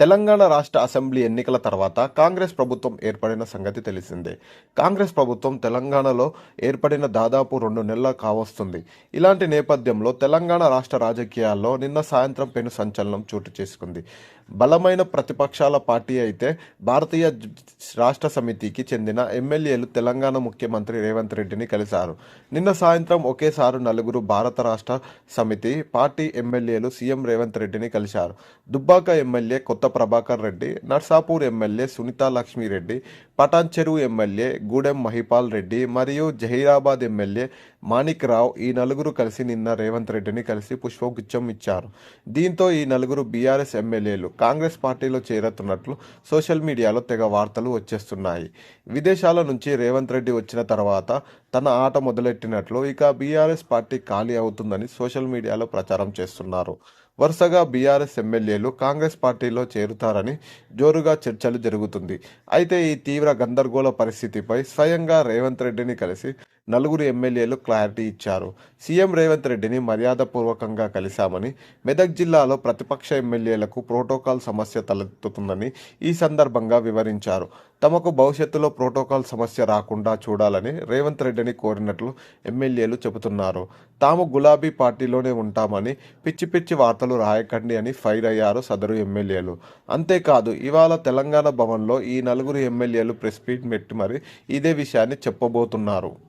తెలంగాణ రాష్ట్ర అసెంబ్లీ ఎన్నికల తర్వాత కాంగ్రెస్ ప్రభుత్వం ఏర్పడిన సంగతి తెలిసిందే. కాంగ్రెస్ ప్రభుత్వం తెలంగాణలో ఏర్పడిన దాదాపు రెండు నెలలు కావస్తుంది. ఇలాంటి నేపథ్యంలో తెలంగాణ రాష్ట్ర రాజకీయాల్లో నిన్న సాయంత్రం పెను సంచలనం చోటు చేసుకుంది. బలమైన ప్రతిపక్షాల పార్టీ అయితే భారతీయ రాష్ట్ర సమితికి చెందిన ఎమ్మెల్యేలు తెలంగాణ ముఖ్యమంత్రి రేవంత్ రెడ్డిని కలిశారు. నిన్న సాయంత్రం ఒకేసారి నలుగురు భారత రాష్ట్ర సమితి పార్టీ ఎమ్మెల్యేలు సీఎం రేవంత్ రెడ్డిని కలిశారు. Dubbaka MLA Kotha Prabhakar Reddy Narsapur MLA Sunitha Lakshmi Reddy Patancheru MLA Gudem Mahipal Reddy మరియు జహీరాబాద్ ఎమ్మెల్యే మాణిక్ రావు ఈ నలుగురు కలిసి నిన్న రేవంత్ రెడ్డిని కలిసి పుష్పగుచ్చం ఇచ్చారు. దీంతో ఈ నలుగురు బీఆర్ఎస్ ఎమ్మెల్యేలు కాంగ్రెస్ పార్టీలో చేరుతున్నట్లు సోషల్ మీడియాలో తెగ వార్తలు వచ్చేస్తున్నాయి. విదేశాల నుంచి రేవంత్ రెడ్డి వచ్చిన తర్వాత తన ఆట మొదలెట్టినట్లు ఇక బీఆర్ఎస్ పార్టీ ఖాళీ అవుతుందని సోషల్ మీడియాలో ప్రచారం చేస్తున్నారు. వరుసగా బీఆర్ఎస్ ఎమ్మెల్యేలు కాంగ్రెస్ పార్టీలో చేరుతారని జోరుగా చర్చలు జరుగుతుంది. అయితే ఈ తీవ్ర గందరగోళ పరిస్థితిపై స్వయంగా రేవంత్ రెడ్డిని కలిసి నలుగురు ఎమ్మెల్యేలు క్లారిటీ ఇచ్చారు. సీఎం రేవంత్ రెడ్డిని మర్యాదపూర్వకంగా కలిశామని మెదక్ జిల్లాలో ప్రతిపక్ష ఎమ్మెల్యేలకు ప్రోటోకాల్ సమస్య తలెత్తుతుందని ఈ సందర్భంగా వివరించారు. తమకు భవిష్యత్తులో ప్రోటోకాల్ సమస్య రాకుండా చూడాలని రేవంత్ రెడ్డిని కోరినట్లు ఎమ్మెల్యేలు చెబుతున్నారు. తాము గులాబీ పార్టీలోనే ఉంటామని పిచ్చి పిచ్చి వార్తలు రాయకండి అని ఫైర్ అయ్యారు సదరు ఎమ్మెల్యేలు. అంతేకాదు ఇవాళ తెలంగాణ భవన్లో ఈ నలుగురు ఎమ్మెల్యేలు ప్రెస్ మీట్ పెట్టి మరి ఇదే విషయాన్ని చెప్పబోతున్నారు.